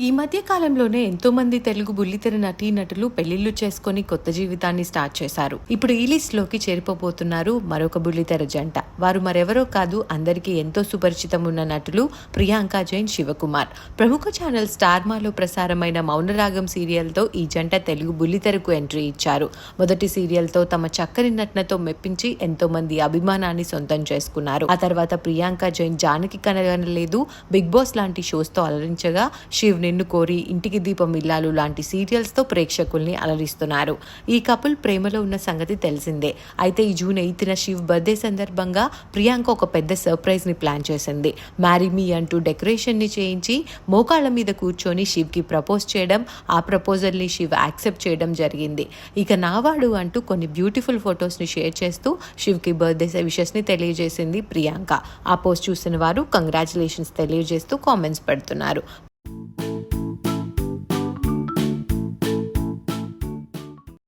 ఈ మధ్య కాలంలోనే ఎంతో మంది తెలుగు బుల్లితెర నటీ నటులు పెళ్ళిళ్ళు చేసుకొని కొత్త జీవితాన్ని స్టార్ట్ చేశారు. ఇప్పుడు ఈ లిస్ట్లోకి చేరిపోబోతున్నారు మరొక బుల్లితెర జంట. వారు మరెవరో కాదు అందరికీ ఎంతో సుపరిచితం ఉన్న నటులు ప్రియాంక జైన్ శివకుమార్. ప్రముఖ ఛానల్ స్టార్ మాలో ప్రసారమైన మౌనరాగం సీరియల్తో ఈ జంట తెలుగు బుల్లితెరకు ఎంట్రీ ఇచ్చారు. మొదటి సీరియల్తో తమ చక్కని నటనతో మెప్పించి ఎంతో మంది అభిమానాన్ని సొంతం చేసుకున్నారు. ఆ తర్వాత ప్రియాంక జైన్ జానకి కనగనలేదు. బిగ్ బాస్ లాంటి షోస్తో అలరించగా శివ్ని నిన్ను కోరి ఇంటికి దీపం ఇల్లాలు లాంటి సీరియల్స్తో ప్రేక్షకుల్ని అలరిస్తున్నారు. ఈ కపుల్ ప్రేమలో ఉన్న సంగతి తెలిసిందే. అయితే ఈ జూన్ ఎయిత్న శివ్ బర్త్డే సందర్భంగా ప్రియాంక ఒక పెద్ద సర్ప్రైజ్ని ప్లాన్ చేసింది. మ్యారీ మీ అంటూ డెకరేషన్ని చేయించి మోకాళ్ళ మీద కూర్చొని శివ్కి ప్రపోజ్ చేయడం ఆ ప్రపోజల్ని శివ్ యాక్సెప్ట్ చేయడం జరిగింది. ఇక నావాడు అంటూ కొన్ని బ్యూటిఫుల్ ఫొటోస్ని షేర్ చేస్తూ శివ్కి బర్త్డే విషెస్ని తెలియజేసింది ప్రియాంక. ఆ పోస్ట్ చూసిన వారు కంగ్రాచులేషన్స్ తెలియజేస్తూ కామెంట్స్ పెడుతున్నారు.